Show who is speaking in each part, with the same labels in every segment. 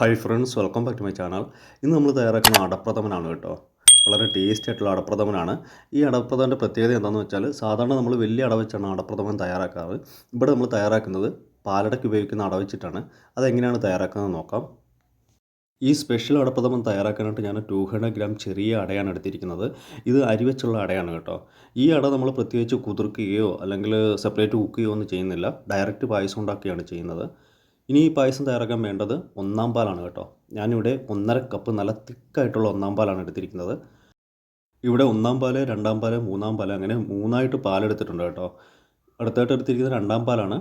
Speaker 1: Hi friends welcome back to my channel ഇന്ന് നമ്മൾ തയ്യാറാക്കുന്ന അടപ്രഥമനാണ് കേട്ടോ. വളരെ ടേസ്റ്റി ആയിട്ടുള്ള അടപ്രഥമനാണ്. ഈ അടപ്രഥമന്റെ പ്രത്യേകത എന്താണെന്ന് വെച്ചാൽ സാധാരണ നമ്മൾ വലിയ അടവച്ചാണ് അടപ്രഥമൻ തയ്യാറാക്കാറ്. ഇവിടെ നമ്മൾ തയ്യാറാക്കുന്നത് പാലടയ്ക്ക് ഉപയോഗിക്കുന്ന അടവച്ചിട്ടാണ് അതെങ്ങനെയാണ് തയ്യാറാക്കുന്നത് നോക്കാം. ഈ സ്പെഷ്യൽ അടപ്രഥമൻ തയ്യാറാക്കാനായിട്ട് ഞാൻ ടു ഹൺഡ്രഡ് ഗ്രാം ചെറിയ അടയാണ് എടുത്തിരിക്കുന്നത്. ഇത് അരി വെച്ചുള്ള അടയാണ് കേട്ടോ. ഈ അട നമ്മൾ പ്രത്യേകിച്ച് കുതിർക്കുകയോ അല്ലെങ്കിൽ സെപ്പറേറ്റ് കുക്ക് ചെയ്യുകയോ ഒന്നും ചെയ്യുന്നില്ല. ഡയറക്റ്റ് പായസം ഉണ്ടാക്കുകയാണ് ചെയ്യുന്നത്. ഇനി ഈ പായസം തയ്യാറാക്കാൻ വേണ്ടത് ഒന്നാം പാലാണ് കേട്ടോ. ഞാനിവിടെ ഒന്നര കപ്പ് നല്ല തിക്കായിട്ടുള്ള ഒന്നാം പാലാണ് എടുത്തിരിക്കുന്നത്. ഇവിടെ ഒന്നാം പാൽ രണ്ടാം പാൽ മൂന്നാം പാൽ അങ്ങനെ മൂന്നായിട്ട് പാലെടുത്തിട്ടുണ്ട് കേട്ടോ. അടുത്തായിട്ട് എടുത്തിരിക്കുന്നത് രണ്ടാം പാലാണ്.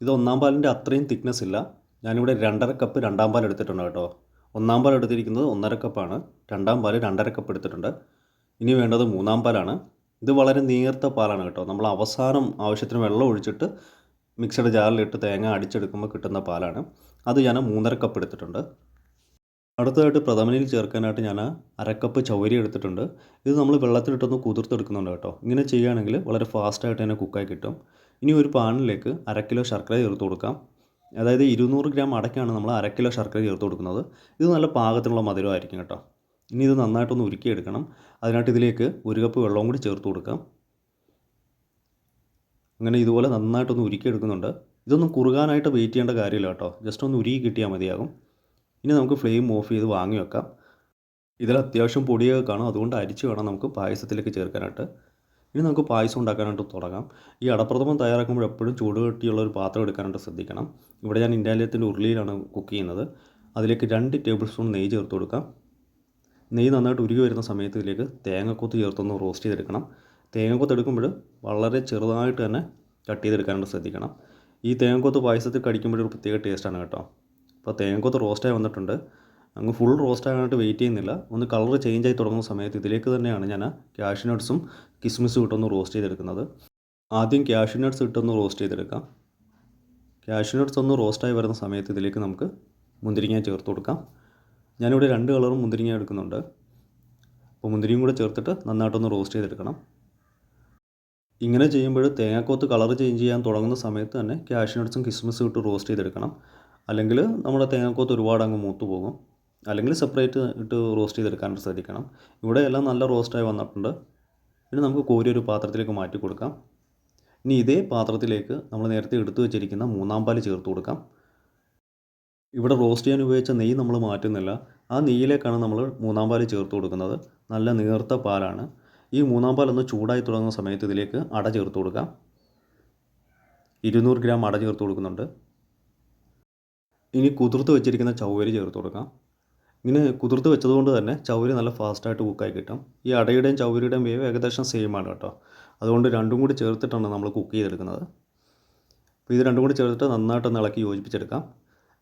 Speaker 1: ഇത് ഒന്നാം പാലിന്റെ അത്രയും തിക്നെസ് ഇല്ല. ഞാനിവിടെ രണ്ടര കപ്പ് രണ്ടാം പാൽ എടുത്തിട്ടുണ്ട് കേട്ടോ. ഒന്നാം പാൽ എടുത്തിരിക്കുന്നത് ഒന്നര കപ്പാണ് രണ്ടാം പാൽ രണ്ടര കപ്പ് എടുത്തിട്ടുണ്ട്. ഇനി വേണ്ടത് മൂന്നാം പാലാണ്. ഇത് വളരെ നേർത്ത പാലാണ് കേട്ടോ. നമ്മൾ അവസാനം ആവശ്യത്തിന് വെള്ളം ഒഴിച്ചിട്ട് മിക്സഡ് ജാറിലിട്ട് തേങ്ങ അടിച്ചെടുക്കുമ്പോൾ കിട്ടുന്ന പാലാണ്. അത് ഞാൻ മൂന്നര കപ്പ് എടുത്തിട്ടുണ്ട്. അടുത്തതായിട്ട് പ്രഥമനിൽ ചേർക്കാനായിട്ട് ഞാൻ അരക്കപ്പ് ചൗരി എടുത്തിട്ടുണ്ട്. ഇത് നമ്മൾ വെള്ളത്തിലിട്ടൊന്ന് കുതിർത്തെടുക്കുന്നുണ്ട് കേട്ടോ. ഇങ്ങനെ ചെയ്യുകയാണെങ്കിൽ വളരെ ഫാസ്റ്റായിട്ട് തന്നെ കുക്കായി കിട്ടും. ഇനി ഒരു പാനിലേക്ക് അര കിലോ ശർക്കര ചേർത്ത് കൊടുക്കാം. അതായത് ഇരുന്നൂറ് ഗ്രാം അടയ്ക്കാണ് നമ്മൾ അര കിലോ ശർക്കര ചേർത്ത് കൊടുക്കുന്നത്. ഇത് നല്ല പാകത്തിനുള്ള മധുരമായിരിക്കും കേട്ടോ. ഇനി ഇത് നന്നായിട്ടൊന്ന് ഉരുക്കിയെടുക്കണം. അതിനായിട്ട് ഇതിലേക്ക് ഒരു കപ്പ് വെള്ളവും കൂടി ചേർത്ത് കൊടുക്കാം. അങ്ങനെ ഇതുപോലെ നന്നായിട്ടൊന്ന് ഉരുക്കിയെടുക്കുന്നുണ്ട്. ഇതൊന്നും കുറുകാനായിട്ട് വെയിറ്റ് ചെയ്യേണ്ട കാര്യമില്ല കേട്ടോ. ജസ്റ്റ് ഒന്ന് ഉരുകി കിട്ടിയാൽ മതിയാകും. ഇനി നമുക്ക് ഫ്ലെയിം ഓഫ് ചെയ്ത് വാങ്ങി വെക്കാം. ഇതിൽ അത്യാവശ്യം പൊടിയൊക്കെ കാണും. അതുകൊണ്ട് അരിച്ച് വേണം നമുക്ക് പായസത്തിലേക്ക് ചേർക്കാനായിട്ട്. ഇനി നമുക്ക് പായസം ഉണ്ടാക്കാനായിട്ട് തുടങ്ങാം. ഈ അടപ്രഥമം തയ്യാറാക്കുമ്പോൾ എപ്പോഴും ചൂട് കെട്ടിയുള്ള ഒരു പാത്രം എടുക്കാനായിട്ട് ശ്രദ്ധിക്കണം. ഇവിടെ ഞാൻ ഇൻഡാലിയത്തിന്റെ ഉരുളിയിലാണ് കുക്ക് ചെയ്യുന്നത്. അതിലേക്ക് രണ്ട് ടേബിൾ സ്പൂൺ നെയ്യ് ചേർത്ത് കൊടുക്കാം. നെയ്യ് നന്നായിട്ട് ഉരുകി വരുന്ന സമയത്ത് ഇതിലേക്ക് തേങ്ങക്കൊത്ത് ചേർത്തൊന്ന് റോസ്റ്റ് ചെയ്തെടുക്കണം. തേങ്ങക്കൊത്ത് എടുക്കുമ്പോൾ വളരെ ചെറുതായിട്ട് തന്നെ കട്ട് ചെയ്തെടുക്കാനായിട്ട് ശ്രദ്ധിക്കണം. ഈ തേങ്ങക്കൊത്ത് പായസത്തിൽ കടിക്കുമ്പോൾ ഒരു പ്രത്യേക ടേസ്റ്റാണ് കേട്ടോ. അപ്പോൾ തേങ്ങക്കൊത്ത് റോസ്റ്റായി വന്നിട്ടുണ്ട്. അങ്ങ് ഫുൾ റോസ്റ്റ് ആകാനായിട്ട് വെയിറ്റ് ചെയ്യുന്നില്ല. ഒന്ന് കളർ ചേഞ്ച് ആയി തുടങ്ങുന്ന സമയത്ത് ഇതിലേക്ക് തന്നെയാണ് ഞാൻ ക്യാഷ്യൂ നട്ട്സും കിസ്മിസും ഇട്ടൊന്ന് റോസ്റ്റ് ചെയ്തെടുക്കുന്നത്. ആദ്യം ക്യാഷ്യൂ നട്ട്സ് ഇട്ടൊന്ന് റോസ്റ്റ് ചെയ്തെടുക്കാം. ക്യാഷ്യൂ നട്ട്സ് ഒന്ന് റോസ്റ്റായി വരുന്ന സമയത്ത് ഇതിലേക്ക് നമുക്ക് മുന്തിരിങ്ങ ചേർത്ത് കൊടുക്കാം. ഞാനിവിടെ രണ്ട് കളറും മുന്തിരിങ്ങ എടുക്കുന്നുണ്ട്. അപ്പോൾ മുന്തിരിയും കൂടെ ചേർത്തിട്ട് നന്നായിട്ടൊന്ന് റോസ്റ്റ് ചെയ്തെടുക്കണം. ഇങ്ങനെ ചെയ്യുമ്പോൾ തേങ്ങാക്കോത്ത് കളർ ചേഞ്ച് ചെയ്യാൻ തുടങ്ങുന്ന സമയത്ത് തന്നെ ക്യാഷ്യൂ നട്ട്സും ഇട്ട് റോസ്റ്റ് ചെയ്തെടുക്കണം. അല്ലെങ്കിൽ നമ്മുടെ തേങ്ങാക്കോത്ത് ഒരുപാട് അങ്ങ് മൂത്ത് പോകും. അല്ലെങ്കിൽ സെപ്പറേറ്റ് ഇട്ട് റോസ്റ്റ് ചെയ്തെടുക്കാൻ ശ്രദ്ധിക്കണം. ഇവിടെ എല്ലാം നല്ല റോസ്റ്റായി വന്നിട്ടുണ്ട്. ഇനി നമുക്ക് കോരി ഒരു പാത്രത്തിലേക്ക് മാറ്റി കൊടുക്കാം. ഇനി ഇതേ പാത്രത്തിലേക്ക് നമ്മൾ നേരത്തെ എടുത്തു വെച്ചിരിക്കുന്ന മൂന്നാം പാൽ ചേർത്ത് കൊടുക്കാം. ഇവിടെ റോസ്റ്റ് ചെയ്യാൻ ഉപയോഗിച്ച നെയ്യ് നമ്മൾ മാറ്റുന്നില്ല. ആ നെയ്യിലേക്കാണ് നമ്മൾ മൂന്നാം പാൽ ചേർത്ത് കൊടുക്കുന്നത്. നല്ല നേർത്ത പാലാണ്. ഈ മൂന്നാം പാൽ ഒന്ന് ചൂടായി തുടങ്ങുന്ന സമയത്ത് ഇതിലേക്ക് അട ചേർത്ത് കൊടുക്കാം. ഇരുന്നൂറ് ഗ്രാം അട ചേർത്ത് കൊടുക്കുന്നുണ്ട്. ഇനി കുതിർത്ത് വെച്ചിരിക്കുന്ന ചൗവരി ചേർത്ത് കൊടുക്കാം. ഇങ്ങനെ കുതിർത്ത് വെച്ചതുകൊണ്ട് തന്നെ ചവരി നല്ല ഫാസ്റ്റായിട്ട് കുക്കായി കിട്ടും. ഈ അടയുടെയും ചവരിയുടെയും വേവ് ഏകദേശം സെയിം ആണ് കേട്ടോ. അതുകൊണ്ട് രണ്ടും കൂടി ചേർത്തിട്ടാണ് നമ്മൾ കുക്ക് ചെയ്തെടുക്കുന്നത്. അപ്പോൾ ഇത് രണ്ടും കൂടി ചേർത്തിട്ട് നന്നായിട്ടൊന്ന് ഇളക്കി യോജിപ്പിച്ചെടുക്കാം.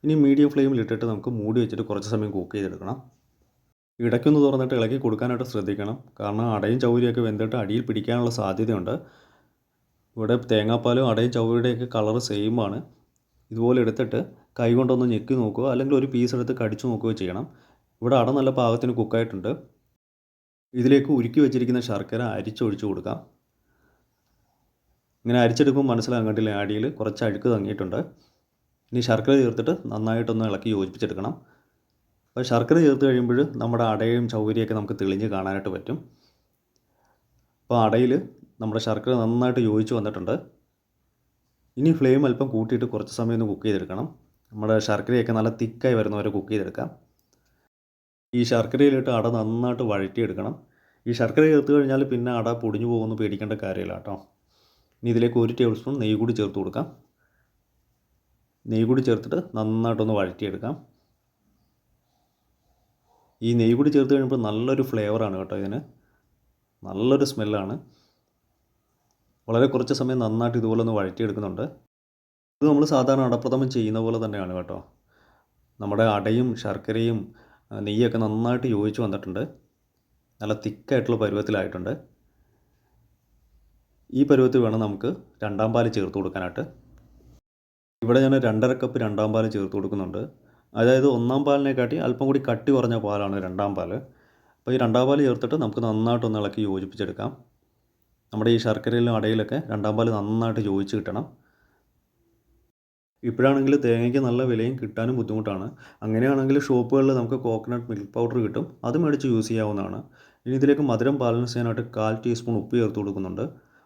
Speaker 1: ഇനി മീഡിയം ഫ്ലെയിമിൽ ഇട്ടിട്ട് നമുക്ക് മൂടി വെച്ചിട്ട് കുറച്ച് സമയം കുക്ക് ചെയ്തെടുക്കണം. ഇടയ്ക്കൊന്ന് തുറന്നിട്ട് ഇളക്കി കൊടുക്കാനായിട്ട് ശ്രദ്ധിക്കണം. കാരണം അടയും ചൗരിയൊക്കെ വെന്തിട്ട് അടിയിൽ പിടിക്കാനുള്ള സാധ്യതയുണ്ട്. ഇവിടെ തേങ്ങാപ്പാലും അടയും ചൗരിയുടെയൊക്കെ കളറ് സെയിമാണ് ഇതുപോലെ എടുത്തിട്ട് കൈ കൊണ്ടൊന്ന് ഞെക്കി നോക്കുക. അല്ലെങ്കിൽ ഒരു പീസ് എടുത്ത് കടിച്ചു നോക്കുകയോ ചെയ്യണം. ഇവിടെ അട നല്ല പാകത്തിന് കുക്കായിട്ടുണ്ട് ഇതിലേക്ക് ഉരുക്കി വെച്ചിരിക്കുന്ന ശർക്കര അരിച്ചൊഴിച്ചു കൊടുക്കാം. ഇങ്ങനെ അരിച്ചെടുക്കുമ്പോൾ മനസ്സിലാകാൻ കണ്ടില്ല? അടിയിൽ കുറച്ച് അഴുക്ക് തങ്ങിയിട്ടുണ്ട്. ഇനി ശർക്കര ചേർത്തിട്ട് നന്നായിട്ടൊന്ന് ഇളക്കി യോജിപ്പിച്ചെടുക്കണം. അപ്പോൾ ശർക്കര ചേർത്ത് കഴിയുമ്പോൾ നമ്മുടെ അടയും ചൗരിയൊക്കെ നമുക്ക് തെളിഞ്ഞ് കാണാനായിട്ട് പറ്റും. അപ്പോൾ അടയിൽ നമ്മുടെ ശർക്കര നന്നായിട്ട് യോജിച്ച് വന്നിട്ടുണ്ട്. ഇനി ഫ്ലെയിം അല്പം കൂട്ടിയിട്ട് കുറച്ച് സമയം ഒന്ന് കുക്ക് ചെയ്തെടുക്കണം. നമ്മുടെ ശർക്കരയൊക്കെ നല്ല തിക്കായി വരുന്നവരെ കുക്ക് ചെയ്തെടുക്കാം. ഈ ശർക്കരയിലിട്ട് അട നന്നായിട്ട് വഴറ്റിയെടുക്കണം. ഈ ശർക്കര ചേർത്ത് കഴിഞ്ഞാൽ പിന്നെ അട പൊടിഞ്ഞു പോകുമെന്ന് പേടിക്കേണ്ട കാര്യമില്ല കേട്ടോ. ഇനി ഇതിലേക്ക് ഒരു ടേബിൾ സ്പൂൺ നെയ്യ് കൂടി ചേർത്ത് കൊടുക്കാം. നെയ്യ് കൂടി ചേർത്തിട്ട് നന്നായിട്ടൊന്ന് വഴറ്റിയെടുക്കാം. ഈ നെയ്യ് കൂടി ചേർത്ത് കഴിയുമ്പോൾ നല്ലൊരു ഫ്ലേവറാണ് കേട്ടോ ഇതിന്. നല്ലൊരു സ്മെല്ലാണ് വളരെ കുറച്ച് സമയം നന്നായിട്ട് ഇതുപോലെ ഒന്ന് വഴറ്റിയെടുക്കുന്നുണ്ട്. ഇത് നമ്മൾ സാധാരണ അടപ്രഥമൻ ചെയ്യുന്ന പോലെ തന്നെയാണ് കേട്ടോ. നമ്മുടെ അടയും ശർക്കരയും നെയ്യൊക്കെ നന്നായിട്ട് യോജിച്ച് വന്നിട്ടുണ്ട്. നല്ല തിക്കായിട്ടുള്ള പരുവത്തിലായിട്ടുണ്ട്. ഈ പരുവത്തിൽ വേണം നമുക്ക് രണ്ടാം പാൽ ചേർത്ത് കൊടുക്കാനായിട്ട്. ഇവിടെ ഞാൻ രണ്ടര കപ്പ് രണ്ടാം പാൽ ചേർത്ത് കൊടുക്കുന്നുണ്ട്. അതായത് ഒന്നാം പാലിനെക്കാട്ടി അല്പം കൂടി കട്ടി കുറഞ്ഞ പാലാണ് രണ്ടാം പാൽ. അപ്പോൾ ഈ രണ്ടാം പാൽ ചേർത്തിട്ട് നമുക്ക് നന്നായിട്ടൊന്ന് ഇളക്കി യോജിപ്പിച്ചെടുക്കാം. നമ്മുടെ ഈ ശർക്കരയിലും അടയിലൊക്കെ രണ്ടാം പാൽ നന്നായിട്ട് യോജിച്ച് കിട്ടണം. ഇപ്പോഴാണെങ്കിൽ തേങ്ങയ്ക്ക് നല്ല വിലയും കിട്ടാനും ബുദ്ധിമുട്ടാണ്. അങ്ങനെയാണെങ്കിൽ ഷോപ്പുകളിൽ നമുക്ക് കോക്കനട്ട് മിൽക്ക് പൗഡർ കിട്ടും. അത് മേടിച്ച് യൂസ് ചെയ്യാവുന്നതാണ്. ഇനി ഇതിലേക്ക് മധുരം ബാലൻസ് ചെയ്യാനായിട്ട് കാൽ ടീസ്പൂൺ ഉപ്പ് ചേർത്ത് കൊടുക്കുന്നുണ്ട്.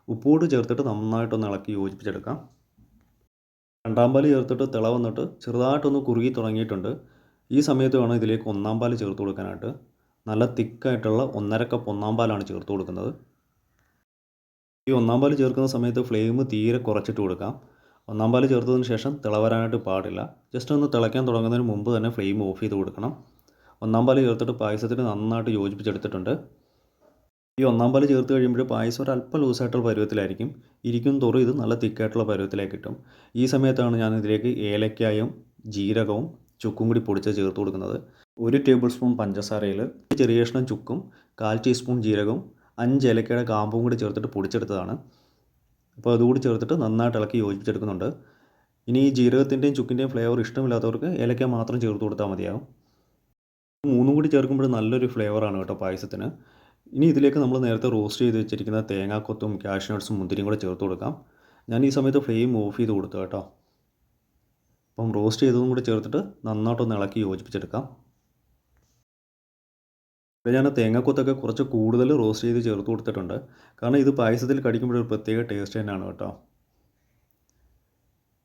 Speaker 1: ഉപ്പോട് ചേർത്തിട്ട് നന്നായിട്ടൊന്ന് ഇളക്കി യോജിപ്പിച്ചെടുക്കാം. രണ്ടാം പാൽ ചേർത്തിട്ട് തിള വന്നിട്ട് ചെറുതായിട്ടൊന്ന് കുറുകി തുടങ്ങിയിട്ടുണ്ട്. ഈ സമയത്ത് വേണം ഇതിലേക്ക് ഒന്നാം പാൽ ചേർത്ത് കൊടുക്കാനായിട്ട്. നല്ല തിക്കായിട്ടുള്ള ഒന്നര കപ്പ് ഒന്നാം പാലാണ് ചേർത്ത് കൊടുക്കുന്നത്. ഈ ഒന്നാം പാൽ ചേർക്കുന്ന സമയത്ത് ഫ്ലെയിം തീരെ കുറച്ചിട്ട് കൊടുക്കാം. ഒന്നാം പാൽ ചേർത്തതിന് ശേഷം തിളവരാനായിട്ട് പാടില്ല. ജസ്റ്റ് ഒന്ന് തിളയ്ക്കാൻ തുടങ്ങുന്നതിന് മുമ്പ് തന്നെ ഫ്ലെയിം ഓഫ് ചെയ്ത് കൊടുക്കണം. ഒന്നാം പാൽ ചേർത്തിട്ട് പായസത്തിന് നന്നായിട്ട് യോജിപ്പിച്ചെടുത്തിട്ടുണ്ട്. ഈ ഒന്നാം പാൽ ചേർത്ത് കഴിയുമ്പോൾ പായസം ഒരു അല്പം ലൂസായിട്ടുള്ള പരുവത്തിലായിരിക്കും. ഇരിക്കും തോറും ഇത് നല്ല തിക്കായിട്ടുള്ള പരുവത്തിലേക്ക് കിട്ടും. ഈ സമയത്താണ് ഞാൻ ഇതിലേക്ക് ഏലക്കായും ജീരകവും ചുക്കും കൂടി പൊടിച്ച് ചേർത്ത് കൊടുക്കുന്നത്. ഒരു ടേബിൾ സ്പൂൺ പഞ്ചസാരയിൽ ചെറിയ കഷ്ണം ചുക്കും കാൽ ടീസ്പൂൺ ജീരകവും അഞ്ച് ഏലക്കയുടെ കാമ്പും കൂടി ചേർത്തിട്ട് പൊടിച്ചെടുത്തതാണ്. അപ്പോൾ അതുകൂടി ചേർത്തിട്ട് നന്നായിട്ട് ഇളക്കി യോജിപ്പിച്ചെടുക്കുന്നുണ്ട്. ഇനി ഈ ജീരകത്തിന്റെയും ചുക്കിന്റെയും ഫ്ലേവർ ഇഷ്ടമില്ലാത്തവർക്ക് ഏലക്ക മാത്രം ചേർത്ത് കൊടുത്താൽ മതിയാകും മൂന്നും കൂടി ചേർക്കുമ്പോൾ നല്ലൊരു ഫ്ലേവറാണ് കേട്ടോ പായസത്തിന്. ഇനി ഇതിലേക്ക് നമ്മൾ നേരത്തെ റോസ്റ്റ് ചെയ്ത് വെച്ചിരിക്കുന്ന തേങ്ങാക്കൊത്തും കാഷ്നട്ട്സും മുന്തിരിയും കൂടെ ചേർത്ത് കൊടുക്കാം. ഞാൻ ഈ സമയത്ത് ഫ്ലെയിം ഓഫ് ചെയ്ത് കൊടുത്തു കേട്ടോ. അപ്പം റോസ്റ്റ് ചെയ്തതും കൂടി ചേർത്തിട്ട് നന്നായിട്ടൊന്ന് ഇളക്കി യോജിപ്പിച്ചെടുക്കാം. ഇവിടെ ഞാൻ തേങ്ങാക്കൊത്തൊക്കെ കുറച്ച് കൂടുതൽ റോസ്റ്റ് ചെയ്ത് ചേർത്ത് കൊടുത്തിട്ടുണ്ട്. കാരണം ഇത് പായസത്തിൽ കടിക്കുമ്പോൾ ഒരു പ്രത്യേക ടേസ്റ്റ് തന്നെയാണ് കേട്ടോ.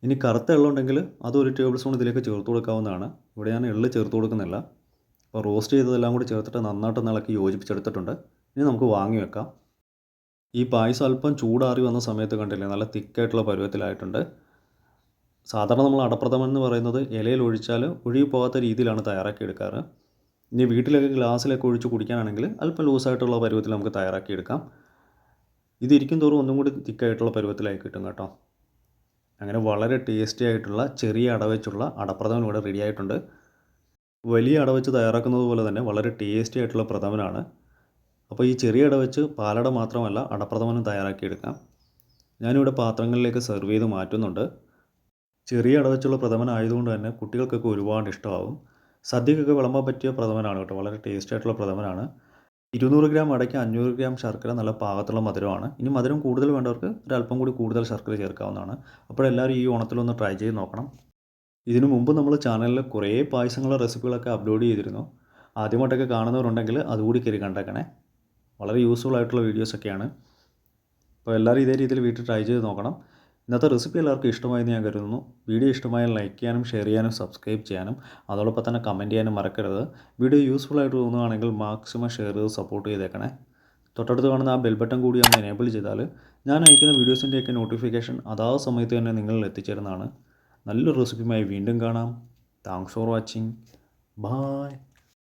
Speaker 1: ഇനി കറുത്ത എള്ളം ഉണ്ടെങ്കിൽ അതൊരു ടേബിൾ സ്പൂൺ ഇതിലേക്ക് ചേർത്ത് കൊടുക്കാവുന്നതാണ്. ഇവിടെ ഞാൻ എള്ള് ചേർത്ത് കൊടുക്കുന്നില്ല. അപ്പോൾ റോസ്റ്റ് ചെയ്തതെല്ലാം കൂടി ചേർത്തിട്ട് നന്നായിട്ട് ഇളക്കി യോജിപ്പിച്ചെടുത്തിട്ടുണ്ട്. ഇനി നമുക്ക് വാങ്ങി വെക്കാം. ഈ പായസം അല്പം ചൂടാറി വന്ന സമയത്ത് കണ്ടില്ലേ നല്ല തിക്കായിട്ടുള്ള പരുവത്തിലായിട്ടുണ്ട്. സാധാരണ നമ്മൾ അടപ്രഥമൻ എന്ന് പറയുന്നത് ഇലയിൽ ഒഴിച്ചാൽ ഒഴുകി പോകാത്ത രീതിയിലാണ് തയ്യാറാക്കി എടുക്കാറ്. ഇനി വീട്ടിലൊക്കെ ഗ്ലാസ്സിലൊക്കെ ഒഴിച്ച് കുടിക്കാനാണെങ്കിൽ അല്പം ലൂസായിട്ടുള്ള പരുവത്തിൽ നമുക്ക് തയ്യാറാക്കി എടുക്കാം. ഇതിരിക്കും തോറും ഒന്നും കൂടി തിക്കായിട്ടുള്ള പരുവത്തിലായി കിട്ടും കേട്ടോ. അങ്ങനെ വളരെ ടേസ്റ്റി ആയിട്ടുള്ള ചെറിയ അടവെച്ചുള്ള അടപ്രഥമൻ ഇവിടെ റെഡി ആയിട്ടുണ്ട്. വലിയ അടവെച്ച് തയ്യാറാക്കുന്നത് പോലെ തന്നെ വളരെ ടേസ്റ്റി ആയിട്ടുള്ള പ്രഥമനാണ്. അപ്പോൾ ഈ ചെറിയ അടവെച്ച് പാലട മാത്രമല്ല അടപ്രഥമനും തയ്യാറാക്കിയെടുക്കാം. ഞാനിവിടെ പാത്രങ്ങളിലേക്ക് സെർവ് ചെയ്ത് മാറ്റുന്നുണ്ട്. ചെറിയ അടവെച്ചുള്ള പ്രഥമൻ ആയതുകൊണ്ട് തന്നെ കുട്ടികൾക്കൊക്കെ ഒരുപാട് ഇഷ്ടമാവും. സദ്യക്കൊക്കെ വിളമ്പാൻ പറ്റിയ പ്രഥമനാണ് കേട്ടോ. വളരെ ടേസ്റ്റ് ആയിട്ടുള്ള പ്രഥമനാണ്. ഇരുന്നൂറ് ഗ്രാം അടയ്ക്ക് അഞ്ഞൂറ് ഗ്രാം ശർക്കര നല്ല പാകത്തുള്ള മധുരമാണ്. ഇനി മധുരം കൂടുതൽ വേണ്ടവർക്ക് ഒരല്പം കൂടി കൂടുതൽ ശർക്കര ചേർക്കാവുന്നതാണ്. അപ്പോഴെല്ലാവരും ഈ ഓണത്തിലൊന്ന് ട്രൈ ചെയ്ത് നോക്കണം. ഇതിനു മുമ്പ് നമ്മൾ ചാനലിൽ കുറേ പായസങ്ങളുടെ റെസിപ്പികളൊക്കെ അപ്ലോഡ് ചെയ്തിരുന്നു. ആദ്യമായിട്ടൊക്കെ കാണുന്നവരുണ്ടെങ്കിൽ അതുകൂടി കയറി കണ്ടേക്കണേ. വളരെ യൂസ്ഫുൾ ആയിട്ടുള്ള വീഡിയോസൊക്കെയാണ് അപ്പോൾ എല്ലാവരും ഇതേ രീതിയിൽ വീട്ടിൽ ട്രൈ ചെയ്ത് നോക്കണം. ഇന്നത്തെ റെസിപ്പി എല്ലാവർക്കും ഇഷ്ടമായെന്ന് ഞാൻ കരുതുന്നു. വീഡിയോ ഇഷ്ടമായാൽ ലൈക്ക് ചെയ്യാനും ഷെയർ ചെയ്യാനും സബ്സ്ക്രൈബ് ചെയ്യാനും അതോടൊപ്പം തന്നെ കമന്റ് ചെയ്യാനും മറക്കരുത്. വീഡിയോ യൂസ്ഫുൾ ആയിട്ട് തോന്നുകയാണെങ്കിൽ മാക്സിമം ഷെയർ ചെയ്ത് സപ്പോർട്ട് ചെയ്തേക്കണേ. തൊട്ടടുത്ത് കാണുന്ന ആ ബെൽ ബട്ടൺ കൂടി ഒന്ന് എനേബിൾ ചെയ്താൽ ഞാൻ അയക്കുന്ന വീഡിയോസിന്റെയൊക്കെ നോട്ടിഫിക്കേഷൻ അതാത് സമയത്ത് തന്നെ നിങ്ങളിൽ എത്തിച്ചേരുന്നതാണ്. നല്ലൊരു റെസിപ്പിയുമായി വീണ്ടും കാണാം. Thanks for watching bye